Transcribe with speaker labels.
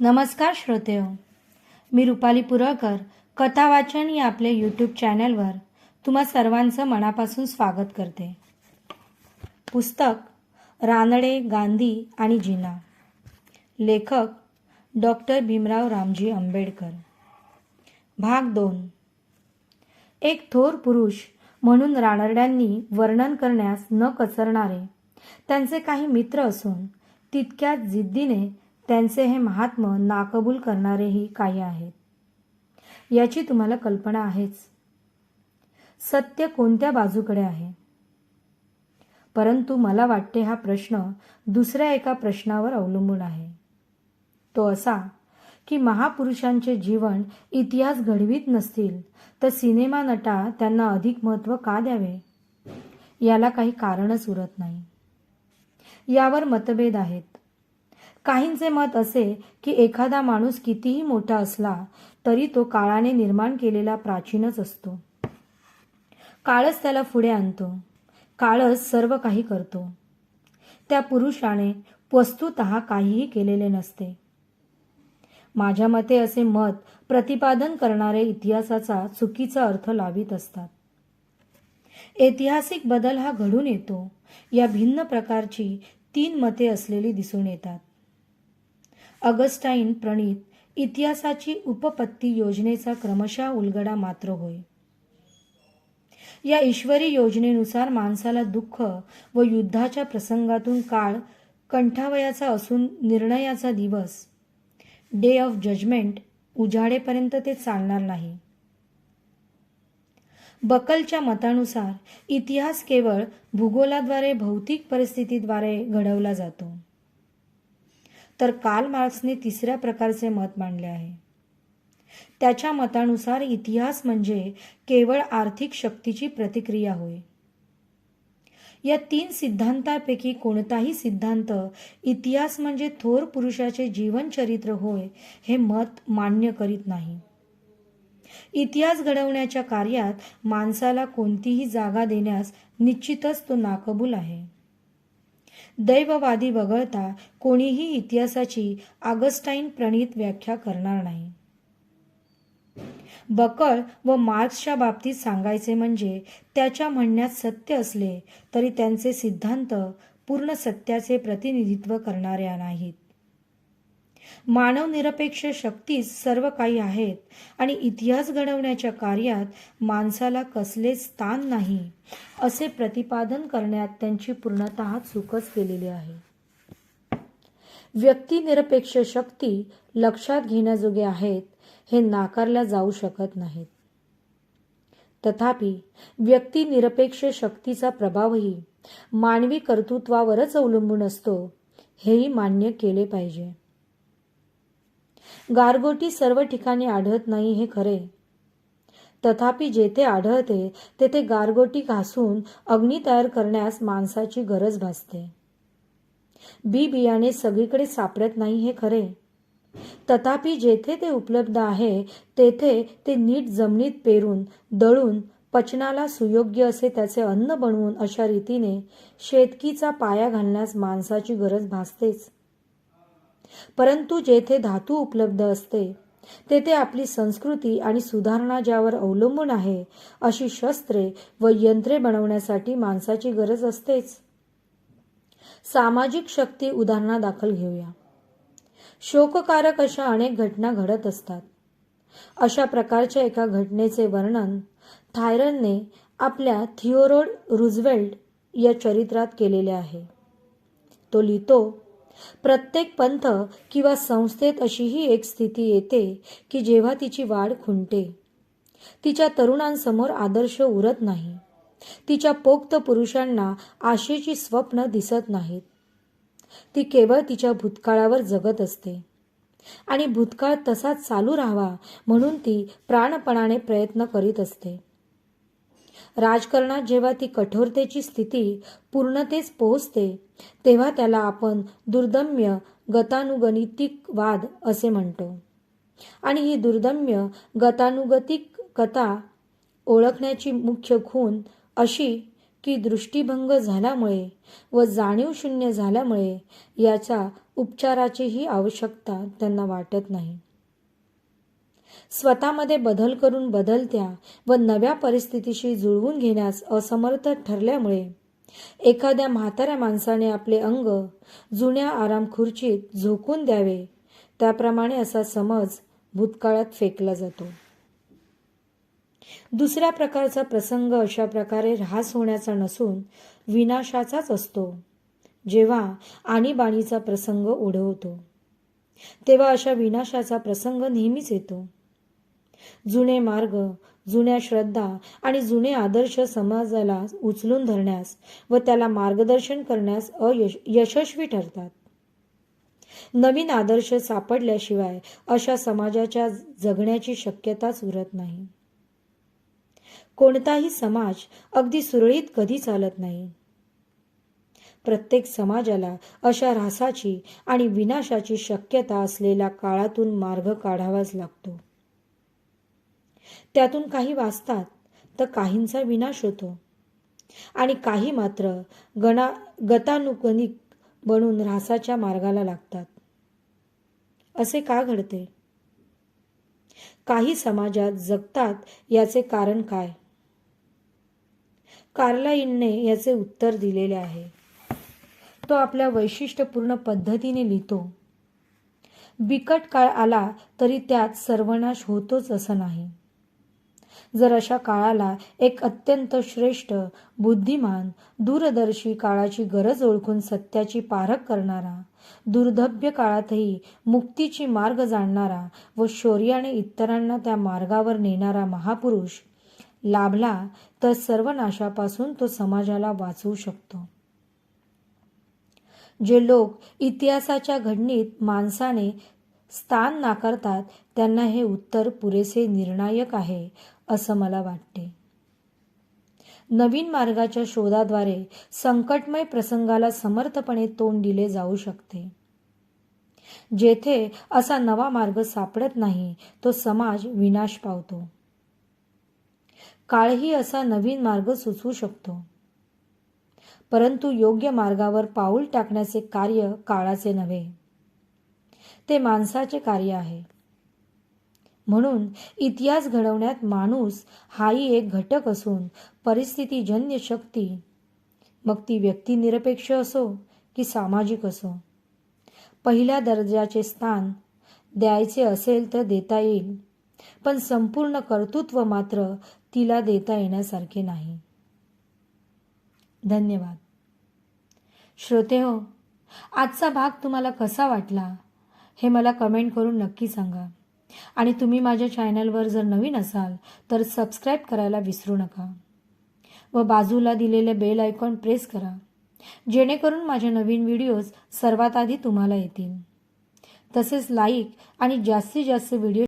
Speaker 1: नमस्कार श्रोतेहो मी रुपाली पुरळकर कथा वाचन या आपले यूट्यूब चॅनलवर तुम्हा सर्वांचं मनापासून स्वागत करते. पुस्तक रानडे गांधी आणि जिना. लेखक डॉक्टर भीमराव रामजी आंबेडकर. भाग दोन. एक थोर पुरुष म्हणून रानड्यांनी वर्णन करण्यास न कचरणारे त्यांचे काही मित्र असून तितक्याच जिद्दीने त्यांचे हे महात्म नाकबूल करणारेही काही आहेत. याची तुम्हाला कल्पना आहेच. सत्य कोणत्या बाजूकडे आहे? परंतु मला वाटते हा प्रश्न दुसऱ्या एका प्रश्नावर अवलंबून आहे. तो असा की महापुरुषांचे जीवन इतिहास घडवीत नसतील तर सिनेमा नटा त्यांना अधिक महत्त्व का द्यावे? याला काही कारणच उरत नाही. यावर मतभेद आहेत. काहींचे मत असे की एखादा माणूस कितीही मोठा असला तरी तो काळाने निर्माण केलेला प्राचीनच असतो. काळच त्याला पुढे आणतो. काळच सर्व काही करतो. त्या पुरुषाने वस्तुत काहीही केलेले नसते. माझ्या मते असे मत प्रतिपादन करणारे इतिहासाचा चुकीचा अर्थ लावित असतात. ऐतिहासिक बदल हा घडून येतो. या भिन्न प्रकारची तीन मते असलेली दिसून येतात. अगस्टाईन प्रणित इतिहासाची उपपत्ती योजनेचा क्रमशः उलगडा मात्र होय. या ईश्वरी योजनेनुसार माणसाला दुःख व युद्धाच्या प्रसंगातून काळ कंठावयाचा असून निर्णयाचा दिवस डे ऑफ जजमेंट उजाडेपर्यंत ते चालणार नाही. बकलच्या मतानुसार इतिहास केवळ भूगोलाद्वारे भौतिक परिस्थितीद्वारे घडवला जातो. तर कार्ल मार्क्सने तिसऱ्या प्रकारचे मत मांडले आहे. त्याच्या मतानुसार इतिहास म्हणजे केवळ आर्थिक शक्तीची प्रतिक्रिया होय. या तीन सिद्धांतापैकी कोणताही सिद्धांत इतिहास म्हणजे थोर पुरुषाचे जीवनचरित्र होय हे मत मान्य करीत नाही. इतिहास घडवण्याच्या कार्यात माणसाला कोणतीही जागा देण्यास निश्चितच तो नाकबूल आहे. दैववादी वगळता कोणीही इतिहासाची आगस्टाईन प्रणीत व्याख्या करणार नाही. बकळ व मार्क्सच्या बाबतीत सांगायचे म्हणजे त्याच्या म्हणण्यात सत्य असले तरी त्यांचे सिद्धांत पूर्ण सत्याचे प्रतिनिधित्व करणाऱ्या नाहीत. मानवनिरपेक्ष शक्तीच सर्व काही आहेत आणि इतिहास घडवण्याच्या कार्यात माणसाला कसलेच स्थान नाही असे प्रतिपादन करण्यात त्यांची पूर्णत चूकच केलेली आहे. व्यक्तिनिरपेक्ष शक्ती लक्षात घेण्याजोगे आहेत हे नाकारल्या जाऊ शकत नाहीत. तथापि व्यक्तिनिरपेक्ष शक्तीचा प्रभावही मानवी कर्तृत्वावरच अवलंबून असतो हेही मान्य केले पाहिजे. गारगोटी सर्व ठिकाणी आढळत नाही हे खरे. तथापि जेथे आढळते तेथे गारगोटी घासून अग्नी तयार करण्यास माणसाची गरज भासते. बी बियाणे सगळीकडे सापडत नाही हे खरे. तथापि जेथे ते उपलब्ध आहे तेथे ते नीट जमिनीत पेरून दळून पचनाला सुयोग्य असे त्याचे अन्न बनवून अशा रीतीने शेतकीचा पाया घालण्यास माणसाची गरज भासतेच. परंतु जेथे धातू उपलब्ध असते तेथे आपली संस्कृती आणि सुधारणा ज्यावर अवलंबून आहे अशी शस्त्रे व यंत्रे बनवण्यासाठी माणसाची गरज असतेच. सामाजिक शक्ती उदाहरणादाखल घेऊया. शोककारक अशा अनेक घटना घडत असतात. अशा प्रकारच्या एका घटनेचे वर्णन थायरनने आपल्या थिओरोड रुझवेल्ट या चरित्रात केलेले आहे. तो लिहितो प्रत्येक पंथ किंवा संस्थेत अशीही एक स्थिती येते की जेव्हा तिची वाढ खुंटते. तिच्या तरुणांसमोर आदर्श उरत नाही. तिच्या पोक्त पुरुषांना आशेची स्वप्न दिसत नाहीत. ती केवळ तिच्या भूतकाळावर जगत असते. आणि भूतकाळ तसाच चालू राहावा म्हणून ती प्राणपणाने प्रयत्न करीत असते. राजकारणात जेव्हा ती कठोरतेची स्थिती पूर्णतेस पोहोचते तेव्हा त्याला आपण दुर्दम्य गतानुगणितिक वाद असे म्हणतो. आणि ही दुर्दम्य गतानुगतिक कथा ओळखण्याची मुख्य खून अशी की दृष्टीभंग झाल्यामुळे व जाणीव शून्य झाल्यामुळे याच्या उपचाराचीही आवश्यकता त्यांना वाटत नाही. स्वतःमध्ये बदल करून बदलत्या व नव्या परिस्थितीशी जुळवून घेण्यास असमर्थ ठरल्यामुळे एखाद्या म्हाताऱ्या माणसाने आपले अंग जुन्या आराम खुर्चीत झोकून द्यावे. त्याप्रमाणे असा समज भूतकाळात फेकला जातो. दुसऱ्या प्रकारचा प्रसंग अशा प्रकारे ऱ्हास होण्याचा नसून विनाशाचाच असतो. जेव्हा आणीबाणीचा प्रसंग ओढवतो तेव्हा अशा विनाशाचा प्रसंग नेहमीच येतो. जुने मार्ग जुन्या श्रद्धा आणि जुने आदर्श समाजाला उचलून धरण्यास व त्याला मार्गदर्शन करण्यास अयश यशस्वी ठरतात. नवीन आदर्श सापडल्याशिवाय अशा समाजाच्या जगण्याची शक्यताच उरत नाही. कोणताही समाज अगदी सुरळीत कधी चालत नाही. प्रत्येक समाजाला अशा ऱ्हासाची आणि विनाशाची शक्यता असलेल्या काळातून मार्ग काढावाच लागतो. त्यातून काही वाचतात तर काहींचा विनाश होतो. आणि काही मात्र गणा गतानुगणिक बनून ऱ्हासाच्या मार्गाला लागतात. असे का घडते? काही समाजात जगतात याचे कारण काय? कार्लाईनने याचे उत्तर दिलेले आहे. तो आपल्या वैशिष्ट्यपूर्ण पद्धतीने लिहितो. बिकट काळ आला तरी त्यात सर्वनाश होतोच असं नाही. जर अशा काळाला एक अत्यंत श्रेष्ठ बुद्धिमान दूरदर्शी काळाची गरज ओळखून सत्याची पारख करणारा दुर्धभ्य काळातही मुक्तीची मार्ग जाणणारा व शौर्याने इतरांना त्या मार्गावर नेणारा महापुरुष लाभला तर सर्व नाशापासून तो समाजाला वाचवू शकतो. जे लोक इतिहासाच्या घडणीत माणसाने स्थान नाकारतात त्यांना हे उत्तर पुरेसे निर्णायक आहे असं मला वाटते. नवीन मार्गाच्या शोधाद्वारे संकटमय प्रसंगाला समर्थपणे तोंड दिले जाऊ शकते. जेथे असा नवा मार्ग सापडत नाही तो समाज विनाश पावतो. काळही असा नवीन मार्ग सुचवू शकतो. परंतु योग्य मार्गावर पाऊल टाकण्याचे कार्य काळाचे नव्हे. ते माणसाचे कार्य आहे. म्हणून इतिहास घडवण्यात माणूस हाही एक घटक असून परिस्थितीजन्य शक्ती. मग ती व्यक्तिनिरपेक्ष असो की सामाजिक असो? पहिल्या दर्जाचे स्थान द्यायचे असेल तर देता येईल पण संपूर्ण कर्तृत्व मात्र तिला देता येण्यासारखे नाही. धन्यवाद. श्रोते हो आजचा भाग तुम्हाला कसा वाटला हे मला कमेंट करून नक्की सांगा. आणि तुम्ही माझ्या चॅनलवर जर नवीन असाल तर सबस्क्राईब करायला विसरू नका. व बाजूला दिलेले बेल आयकॉन प्रेस करा जेणेकरून माझे नवीन व्हिडिओज सर्वात आधी तुम्हाला येतील. तसेच लाईक आणि जास्तीत जास्त व्हिडिओ